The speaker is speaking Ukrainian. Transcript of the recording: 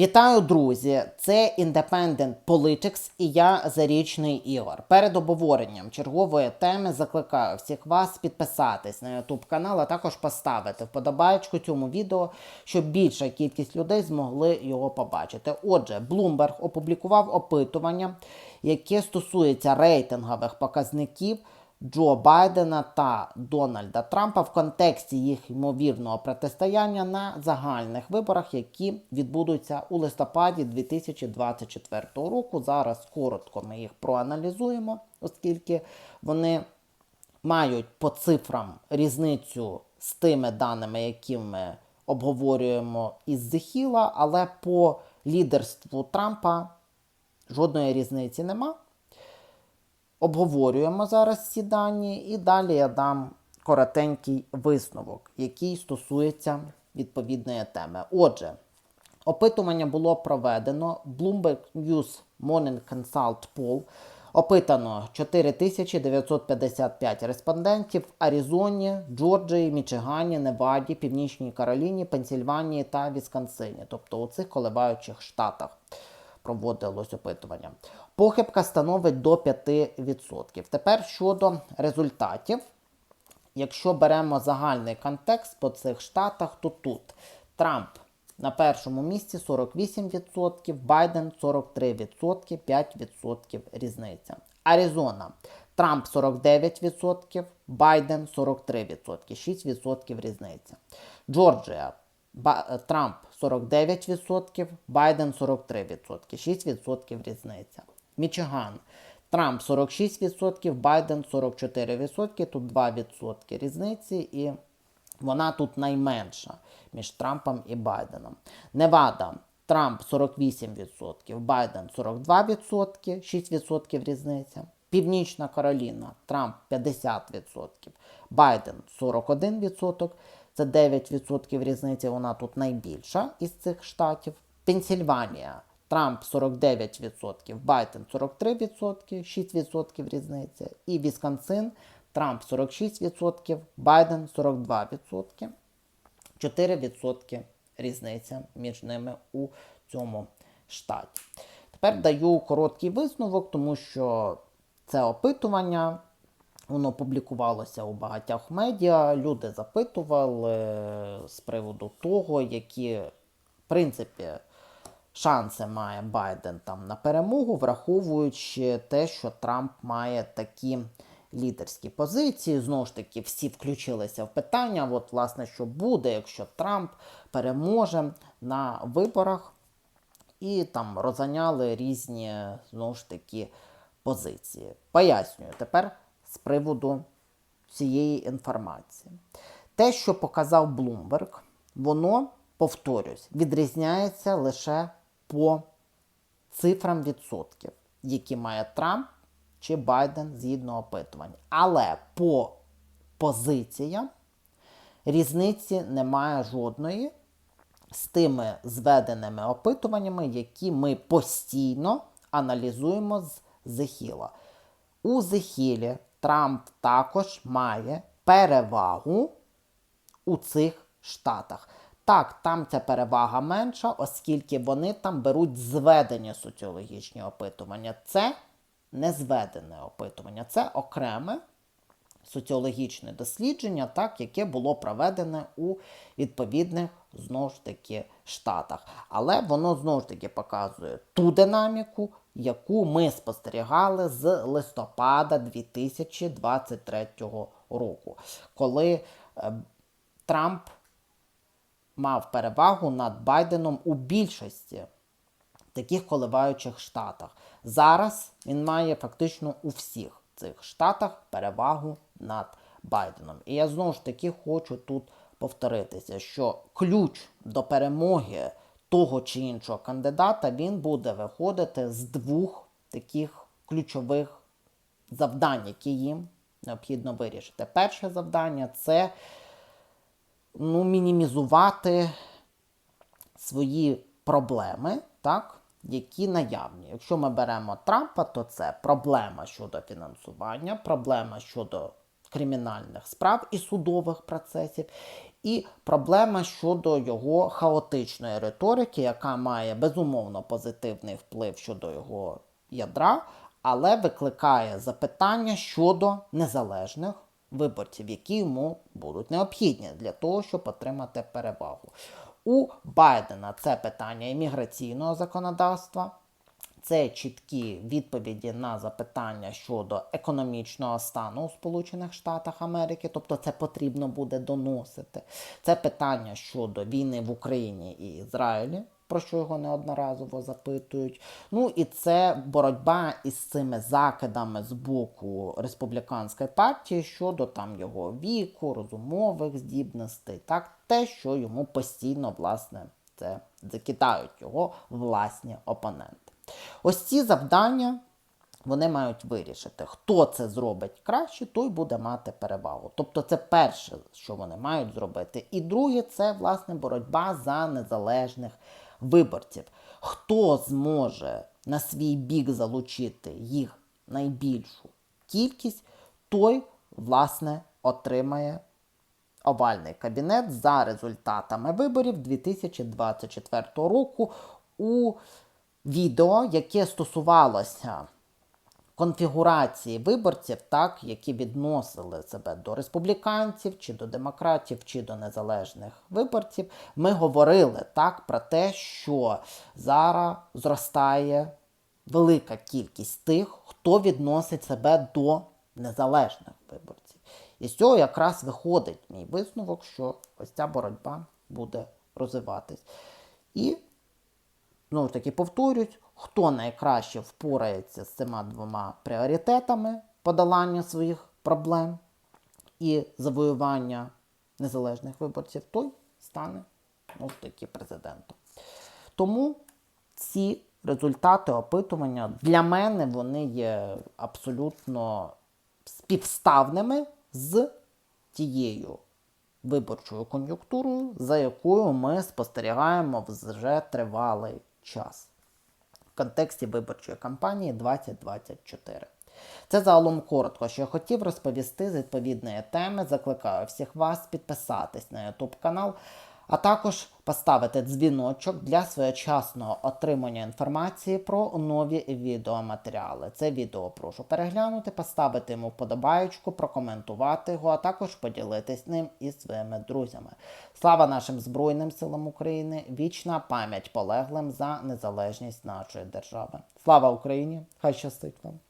Вітаю, друзі! Це Independent Politics і я Зарічний Ігор. Перед обговоренням чергової теми закликаю всіх вас підписатись на YouTube канал, а також поставити вподобайку цьому відео, щоб більша кількість людей змогли його побачити. Отже, Bloomberg опублікував опитування, яке стосується рейтингових показників. Джо Байдена та Дональда Трампа в контексті їх ймовірного протистояння на загальних виборах, які відбудуться у листопаді 2024 року. Зараз коротко ми їх проаналізуємо, оскільки вони мають по цифрам різницю з тими даними, які ми обговорюємо із Зехіла, але по лідерству Трампа жодної різниці нема. Обговорюємо зараз ці дані, і далі я дам коротенький висновок, який стосується відповідної теми. Отже, опитування було проведено Bloomberg News Morning Consult Poll. Опитано 4955 респондентів в Аризоні, Джорджії, Мічигані, Неваді, Північній Кароліні, Пенсільванії та Вісконсині, тобто у цих коливаючих штатах проводилось опитування. Похибка становить до 5%. Тепер щодо результатів. Якщо беремо загальний контекст по цих штатах, то тут Трамп на першому місці 48%, Байден 43%, 5% різниця. Аризона. Трамп 49%, Байден 43%, 6% різниця. Джорджія. Ба- Трамп 49%, Байден 43%, 6% різниця. Мічиган. Трамп 46%, Байден 44%, тут 2% різниці, і вона тут найменша між Трампом і Байденом. Невада. Трамп 48%, Байден 42%, 6% різниця. Північна Кароліна, Трамп 50%, Байден 41%, це 9% різниці, вона тут найбільша із цих штатів. Пенсільванія, Трамп 49%, Байден 43%, 6% різниця. І Вісконсин, Трамп 46%, Байден 42%. 4% різниця між ними у цьому штаті. Тепер даю короткий висновок, тому що це опитування. Воно публікувалося у багатьох медіа. Люди запитували з приводу того, які, в принципі, шанси має Байден там на перемогу, враховуючи те, що Трамп має такі лідерські позиції. Знову ж таки, всі включилися в питання. От, власне, що буде, якщо Трамп переможе на виборах, і там розганяли різні знову ж таки позиції. Пояснюю тепер з приводу цієї інформації. Те, що показав Bloomberg, воно, повторюсь, відрізняється лише по цифрам відсотків, які має Трамп чи Байден згідно опитувань. Але по позиціям різниці немає жодної з тими зведеними опитуваннями, які ми постійно аналізуємо з Зехіла. У Зехілі Трамп також має перевагу у цих штатах. Так, там ця перевага менша, оскільки вони там беруть зведені соціологічні опитування. Це не зведене опитування, це окреме соціологічне дослідження, так, яке було проведене у відповідних знову ж таки штатах. Але воно знову ж таки показує ту динаміку, яку ми спостерігали з листопада 2023 року, коли е, Трамп мав перевагу над Байденом у більшості таких коливаючих штатах. Зараз він має фактично у всіх цих штатах перевагу над Байденом. І я знову ж таки хочу тут повторитися, що ключ до перемоги того чи іншого кандидата він буде виходити з двох таких ключових завдань, які їм необхідно вирішити. Перше завдання це ну, мінімізувати свої проблеми, так, які наявні. Якщо ми беремо Трампа, то це проблема щодо фінансування, проблема щодо кримінальних справ і судових процесів, і проблема щодо його хаотичної риторики, яка має безумовно позитивний вплив щодо його ядра, але викликає запитання щодо незалежних виборців, які йому будуть необхідні для того, щоб отримати перевагу. У Байдена це питання імміграційного законодавства. Це чіткі відповіді на запитання щодо економічного стану у Сполучених Штатах Америки, тобто це потрібно буде доносити. Це питання щодо війни в Україні і Ізраїлі, про що його неодноразово запитують. Ну і це боротьба із цими закидами з боку республіканської партії щодо там його віку, розумових здібностей, так те, що йому постійно власне це закидають його власні опоненти. Ось ці завдання вони мають вирішити. Хто це зробить краще, той буде мати перевагу. Тобто це перше, що вони мають зробити. І друге, це власне боротьба за незалежних виборців. Хто зможе на свій бік залучити їх найбільшу кількість, той, власне, отримає овальний кабінет за результатами виборів 2024 року у відео, яке стосувалося конфігурації виборців, так, які відносили себе до республіканців, чи до демократів, чи до незалежних виборців, ми говорили так про те, що зараз зростає велика кількість тих, хто відносить себе до незалежних виборців. І з цього якраз виходить мій висновок, що ось ця боротьба буде розвиватись. І знову ж таки повторюсь, хто найкраще впорається з цими двома пріоритетами подолання своїх проблем і завоювання незалежних виборців, той стане ж таки президентом. Тому ці результати опитування для мене вони є абсолютно співставними з тією виборчою кон'юнктурою, за якою ми спостерігаємо вже тривалий час в контексті виборчої кампанії 2024. Це загалом коротко, що я хотів розповісти з відповідної теми. Закликаю всіх вас підписатись на YouTube канал, а також поставити дзвіночок для своєчасного отримання інформації про нові відеоматеріали. Це відео прошу переглянути, поставити йому вподобаючку, прокоментувати його, а також поділитись ним із своїми друзями. Слава нашим Збройним силам України! Вічна пам'ять полеглим за незалежність нашої держави. Слава Україні! Хай щастить вам!